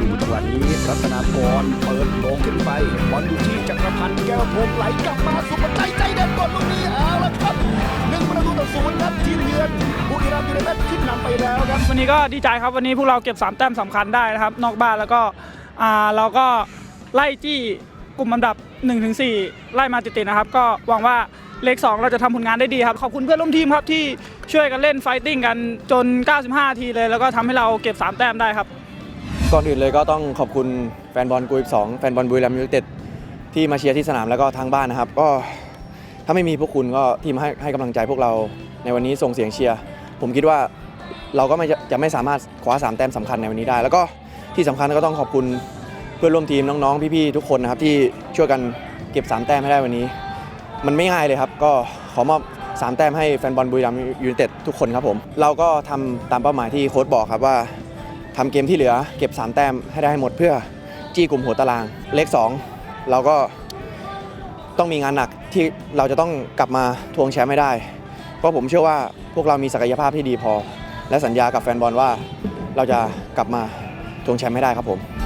ดูจังหวะนี้รเปิดโลงขึ้นไปบอลอยู่ที่จักรพันธ์แก้วพงไหลกลับมาสุภใจใจเด็ดกดลูกนี้เอาละครับหนึ่งประตูต่อศูนย์ครับทีมเยือนบุรีรัมย์ยูไนเต็ดขึ้นนำไปแล้วครับวันนี้ก็ดีใจครับวันนี้พวกเราเก็บ3แต้มสำคัญได้นะครับ นอกบ้านแล้วก็อ่าเราก็ไล่จี้กลุ่มลำดับ 1-4 ไล่มาติดๆนะครับ ก็หวังว่าเลข2เราจะทำผลงานได้ดีครับขอบคุณเพื่อนร่วมทีมครับที่ช่วยกันเล่นไฟติ้งกันจน 95 ทีเลย แล้วก็ทำให้เราเก็บ 3 แต้มได้ครับ ก่อนอื่นเลยก็ต้องขอบคุณแฟนบอลกูอีกสองแฟนบอลบุรีรัมย์ยูไนเต็ดที่มาเชียร์ที่สนามแล้วก็ทางบ้านนะครับ ก็ถ้าไม่มีพวกคุณก็ที่มาให้ให้กำลังใจพวกเราในวันนี้ส่งเสียงเชียร์ผมคิดว่าเราก็ไม่จะไม่สามารถคว้าสามแต้มสำคัญในวันนี้ได้ แล้วก็ที่สำคัญก็ต้องขอบคุณเพื่อนร่วมทีมน้องๆ พี่ๆทุกคนนะครับที่ช่วยกันเก็บสามแต้มให้ได้วันนี้ มันไม่ง่ายเลยครับ ก็ขอมอบสามแต้มให้แฟนบอลบุรีรัมย์ยูไนเต็ดทุกคนครับผม เราก็ทำตามเป้าหมายที่โค้ชบอกครับว่า ทำเกมที่เหลือ เก็บ 3 แต้มให้ได้ให้หมดเพื่อจี้กลุ่มหัวตาราง เลข2เราก็ต้องมีงานหนักที่เราจะต้องกลับมาทวงแชมป์ไม่ได้ เพราะผมเชื่อว่าพวกเรามีศักยภาพที่ดีพอ และสัญญากับแฟนบอลว่าเราจะกลับมาทวงแชมป์ไม่ได้ครับผม